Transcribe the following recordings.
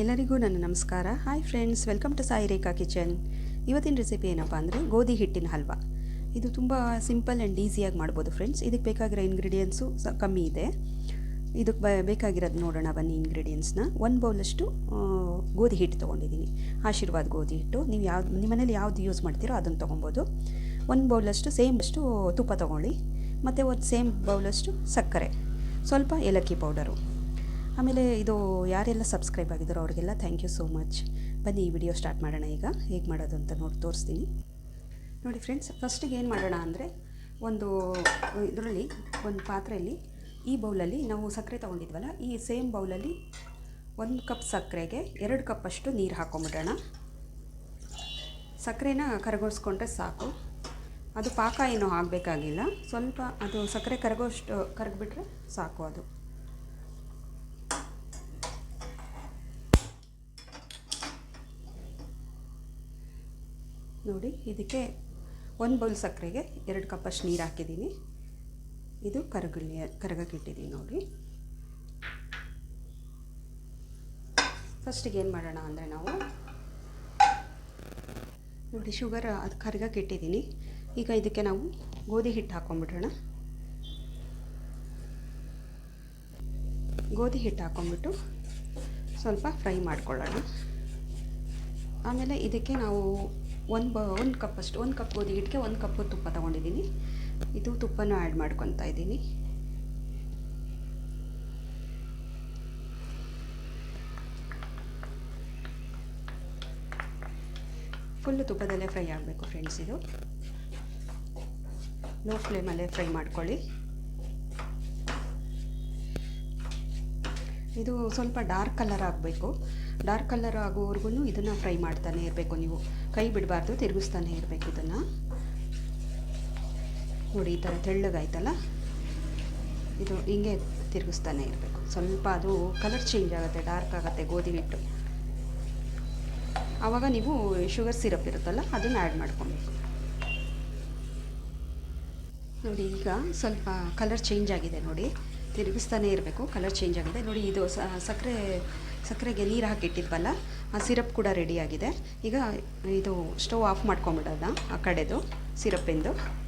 ಎಲ್ಲರಿಗೂ ನನ್ನ ನಮಸ್ಕಾರ. Hi friends welcome to Sai Rekha kitchen ಇವತ್ತಿನ ರೆಸಿಪಿ ಏನಪ್ಪ ಅಂದರೆ ಗೋಧಿ ಹಿಟ್ಟಿನ ಹಲ್ವಾ. ಇದು ತುಂಬ ಸಿಂಪಲ್ ಆ್ಯಂಡ್ ಈಸಿಯಾಗಿ ಮಾಡ್ಬೋದು ಫ್ರೆಂಡ್ಸ್ ಇದಕ್ಕೆ ಬೇಕಾಗಿರೋ ಇಂಗ್ರೀಡಿಯೆಂಟ್ಸು ಸ ಕಮ್ಮಿ ಇದೆ. ಇದಕ್ಕೆ ಬೇಕಾಗಿರೋದು ನೋಡೋಣ ಬನ್ನಿ ಇಂಗ್ರೀಡಿಯೆಂಟ್ಸ್ನ ಒಂದು ಬೌಲಷ್ಟು ಗೋಧಿ ಹಿಟ್ಟು ತೊಗೊಂಡಿದ್ದೀನಿ. ಆಶೀರ್ವಾದ್ ಗೋಧಿ ಹಿಟ್ಟು. ನೀವು ಯಾವ್ದು, ನಿಮ್ಮ ಮನೇಲಿ ಯಾವ್ದು ಯೂಸ್ ಮಾಡ್ತೀರೋ ಅದನ್ನು ತೊಗೊಬೋದು. ಒಂದು ಬೌಲಷ್ಟು ಸೇಮ್ ಅಷ್ಟು ತುಪ್ಪ ತೊಗೊಳ್ಳಿ. ಮತ್ತು ಒಂದು ಸೇಮ್ ಬೌಲಷ್ಟು ಸಕ್ಕರೆ. ಸ್ವಲ್ಪ ಏಲಕ್ಕಿ ಪೌಡರು ಆಮೇಲೆ ಇದು ಯಾರೆಲ್ಲ ಸಬ್ಸ್ಕ್ರೈಬ್ ಆಗಿದ್ದಾರೋ ಅವರಿಗೆಲ್ಲ ಥ್ಯಾಂಕ್ ಯು ಸೋ ಮಚ್ ಬನ್ನಿ ಈ ವಿಡಿಯೋ ಸ್ಟಾರ್ಟ್ ಮಾಡೋಣ ಈಗ. ಹೇಗೆ ಮಾಡೋದು ಅಂತ ನೋಡಿ ತೋರಿಸ್ತೀನಿ. ನೋಡಿ ಫ್ರೆಂಡ್ಸ್ ಫಸ್ಟಿಗೆ ಏನು ಮಾಡೋಣ ಅಂದರೆ ಒಂದು, ಇದರಲ್ಲಿ, ಒಂದು ಪಾತ್ರೆಯಲ್ಲಿ ಈ ಬೌಲಲ್ಲಿ ನಾವು ಸಕ್ಕರೆ ತೊಗೊಂಡಿದ್ವಲ್ಲ, ಈ ಸೇಮ್ ಬೌಲಲ್ಲಿ ಒಂದು ಕಪ್ ಸಕ್ಕರೆಗೆ ಎರಡು ಕಪ್ಪಷ್ಟು ನೀರು ಹಾಕ್ಕೊಂಬಿಡೋಣ ಸಕ್ಕರೆನ ಕರಗೋಸ್ಕೊಂಡ್ರೆ ಸಾಕು. ಅದು ಪಾಕ ಏನೂ ಆಗಬೇಕಾಗಿಲ್ಲ. ಸ್ವಲ್ಪ ಅದು ಸಕ್ಕರೆ ಕರಗೋಷ್ಟು, ಕರಗಿಬಿಟ್ರೆ ಸಾಕು ಅದು. ನೋಡಿ, ಇದಕ್ಕೆ ಒಂದು ಬೌಲ್ ಸಕ್ಕರೆಗೆ ಎರಡು ಕಪ್ಪಷ್ಟು ನೀರು ಹಾಕಿದ್ದೀನಿ. ಇದು ಕರಗಲಿ ಕರಗಕ್ಕಿಟ್ಟಿದ್ದೀನಿ ನೋಡಿ. ಫಸ್ಟಿಗೆ ಏನು ಮಾಡೋಣ ಅಂದರೆ ನಾವು ನೋಡಿ ಶುಗರ್ ಅದು ಕರಗಕ್ಕೆ ಇಟ್ಟಿದ್ದೀನಿ ಈಗ ಇದಕ್ಕೆ ನಾವು ಗೋಧಿ ಹಿಟ್ಟು ಹಾಕ್ಕೊಂಬಿಡೋಣ ಗೋಧಿ ಹಿಟ್ಟು ಹಾಕ್ಕೊಂಬಿಟ್ಟು ಸ್ವಲ್ಪ ಫ್ರೈ ಮಾಡ್ಕೊಳ್ಳೋಣ. ಆಮೇಲೆ ಇದಕ್ಕೆ ನಾವು ಒಂದು ಬ, ಒಂದು ಕಪ್ ಅಷ್ಟು, ಒಂದು ಕಪ್ ಗೋಧಿ ಹಿಟ್ಟಿಗೆ ಒಂದು ಕಪ್ಪು ತುಪ್ಪ ತೊಗೊಂಡಿದ್ದೀನಿ. ಇದು ತುಪ್ಪನೂ ಆ್ಯಡ್ ಮಾಡ್ಕೊತಾ ಇದ್ದೀನಿ. ಫುಲ್ಲು ತುಪ್ಪದಲ್ಲೇ ಫ್ರೈ ಆಗಬೇಕು ಫ್ರೆಂಡ್ಸ್ ಇದು. ಲೋ ಫ್ಲೇಮಲ್ಲೇ ಫ್ರೈ ಮಾಡ್ಕೊಳ್ಳಿ. ಇದು ಸ್ವಲ್ಪ ಡಾರ್ಕ್ ಕಲರ್ ಆಗಬೇಕು. ಡಾರ್ಕ್ ಕಲರ್ ಆಗೋವರೆಗೂ ಇದನ್ನು ಫ್ರೈ ಮಾಡ್ತಾನೆ ಇರಬೇಕು ನೀವು. ಕೈ ಬಿಡಬಾರ್ದು, ತಿರುಗಿಸ್ತಾನೆ ಇರಬೇಕು ಇದನ್ನು. ನೋಡಿ, ಈ ಥರ ತೆಳ್ಳಗಾಯ್ತಲ್ಲ? ಇದು ಹಿಂಗೆ ತಿರುಗಿಸ್ತಾನೆ ಇರಬೇಕು. ಸ್ವಲ್ಪ ಅದು ಕಲರ್ ಚೇಂಜ್ ಆಗುತ್ತೆ ಡಾರ್ಕ್ ಆಗುತ್ತೆ, ಗೋಧಿ ಹಿಟ್ಟು. ಆವಾಗ ನೀವು ಶುಗರ್ ಸಿರಪ್ ಇರುತ್ತಲ್ಲ, ಅದನ್ನು ಆ್ಯಡ್ ಮಾಡ್ಕೊಬೇಕು. ನೋಡಿ, ಈಗ ಸ್ವಲ್ಪ ಕಲರ್ ಚೇಂಜ್ ಆಗಿದೆ ನೋಡಿ. ತಿರುಗಿಸ್ತಾನೆ ಇರಬೇಕು ಕಲರ್ ಚೇಂಜ್ ಆಗಿದೆ. ನೋಡಿ, ಇದು ಸಕ್ಕರೆ, ಸಕ್ಕರೆಗೆ ನೀರು ಹಾಕಿಟ್ಟಿದ್ವಲ್ಲ, ಆ ಸಿರಪ್ ಕೂಡ ರೆಡಿಯಾಗಿದೆ ಈಗ ಇದು ಸ್ಟವ್ ಆಫ್ ಮಾಡ್ಕೊಂಬಿಡೋಣ ಆ ಕಡೆದು ಸಿರಪ್ಪಿಂದು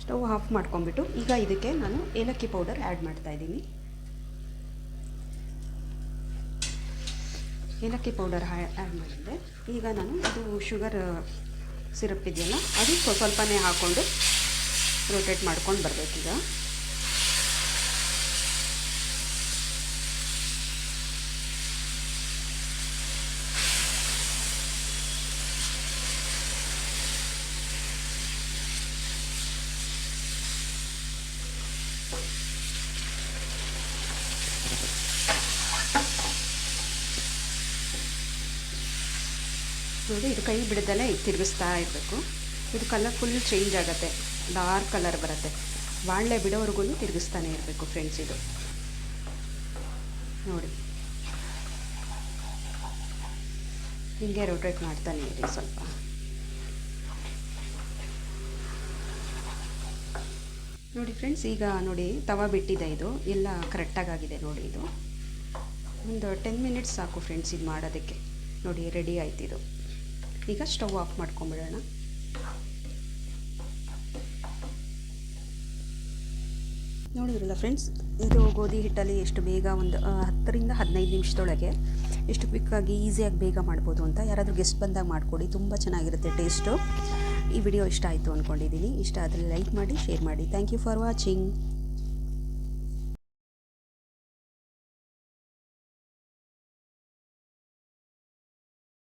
ಸ್ಟವ್ ಆಫ್ ಮಾಡ್ಕೊಂಬಿಟ್ಟು, ಈಗ ಇದಕ್ಕೆ ನಾನು ಏಲಕ್ಕಿ ಪೌಡರ್ ಆ್ಯಡ್ ಮಾಡ್ತಾ ಇದ್ದೀನಿ. ಏಲಕ್ಕಿ ಪೌಡರ್ ಆ್ಯಡ್ ಮಾಡಿದ್ದೆ. ಈಗ ನಾನು, ಇದು ಶುಗರ್ ಸಿರಪ್ ಇದೆಯಲ್ಲ, ಅದು ಸ್ವ- ಸ್ವಲ್ಪನೇ ಹಾಕ್ಕೊಂಡು ರೊಟೇಟ್ ಮಾಡ್ಕೊಂಡು ಬರಬೇಕೀಗ ನೋಡಿ ಇದು ಕೈ ಬಿಡದಲ್ಲೇ ತಿರುಗಿಸ್ತಾ ಇರಬೇಕು. ಇದು ಕಲರ್ ಫುಲ್ ಚೇಂಜ್ ಆಗುತ್ತೆ. ಡಾರ್ಕ್ ಕಲರ್ ಬರುತ್ತೆ. ಬಾಣಲೆ ಬಿಡೋವರೆಗೂ ತಿರುಗಿಸ್ತಾನೆ ಇರಬೇಕು ಫ್ರೆಂಡ್ಸ್ ಇದು. ನೋಡಿ. ಹೀಗೆ ರೊಟೇಟ್ ಮಾಡ್ತಾನೆ ಇರಿ ಸ್ವಲ್ಪ. ನೋಡಿ ಫ್ರೆಂಡ್ಸ್ ಈಗ ನೋಡಿ ತವ ಬಿಟ್ಟಿದೆ ಇದು. ಎಲ್ಲ ಕರೆಕ್ಟಾಗಿದೆ ನೋಡಿ ಇದು. ಒಂದು ಟೆನ್ ಮಿನಿಟ್ಸ್ ಸಾಕು ಫ್ರೆಂಡ್ಸ್ ಇದು ಮಾಡೋದಕ್ಕೆ. ನೋಡಿ ರೆಡಿ ಆಯ್ತು ಇದು. ಈಗ ಸ್ಟವ್ ಆಫ್ ಮಾಡ್ಕೊಂಬಿಡೋಣ. ನೋಡಿದ್ರಲ್ಲ ಫ್ರೆಂಡ್ಸ್ ಇದು ಗೋಧಿ ಹಿಟ್ಟಲ್ಲಿ ಎಷ್ಟು ಬೇಗ ಒಂದು ಹತ್ತರಿಂದ ಹದಿನೈದು ನಿಮಿಷದೊಳಗೆ ಎಷ್ಟು ಕ್ವಿಕ್ಕಾಗಿ ಈಸಿಯಾಗಿ ಬೇಗ ಮಾಡ್ಬೋದು ಅಂತ ಯಾರಾದರೂ ಗೆಸ್ಟ್ ಬಂದಾಗ ಮಾಡಿಕೊಡಿ, ತುಂಬ ಚೆನ್ನಾಗಿರುತ್ತೆ ಟೇಸ್ಟು ಈ ವಿಡಿಯೋ ಇಷ್ಟ ಆಯಿತು ಅಂದ್ಕೊಂಡಿದ್ದೀನಿ ಇಷ್ಟ ಆದರೆ ಲೈಕ್ ಮಾಡಿ ಶೇರ್ ಮಾಡಿ. Thank you for watching